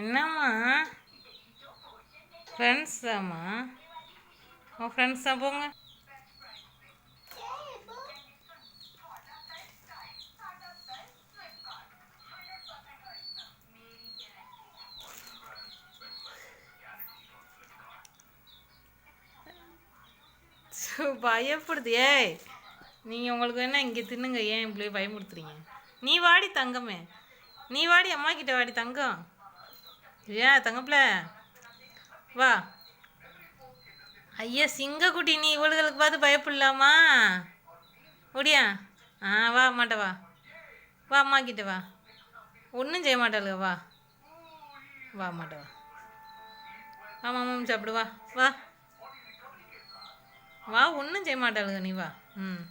என்னம்மா? ஃப்ரெண்ட்ஸ் தாம்மா? உன் ஃப்ரெண்ட்ஸ் தான் போங்க. பயப்படுது. ஏய் நீங்கள் உங்களுக்கு என்ன இங்கே தின்னுங்க. ஏன் இப்படி பயமுடுத்துறீங்க நீ வாடி தங்கமே. நீ வாடி அம்மா கிட்ட வாடி தங்கம். ஏன் தங்கப்பில. வா. ஐயா சிங்கக்குட்டி நீ இவளுகளுக்கு பார்த்து பயப்படலாமா? முடியா ஆ வா அம்மாட்ட வா. வா அம்மா கிட்ட வா. ஒன்றும் செய்ய மாட்டாளுங்க வா. வா அம்மாட்ட வா. ஆமாம் ஆமாம் சாப்பிடு வா. வா. வா ஒன்றும் செய்ய மாட்டாளுங்க நீ வா. ம்.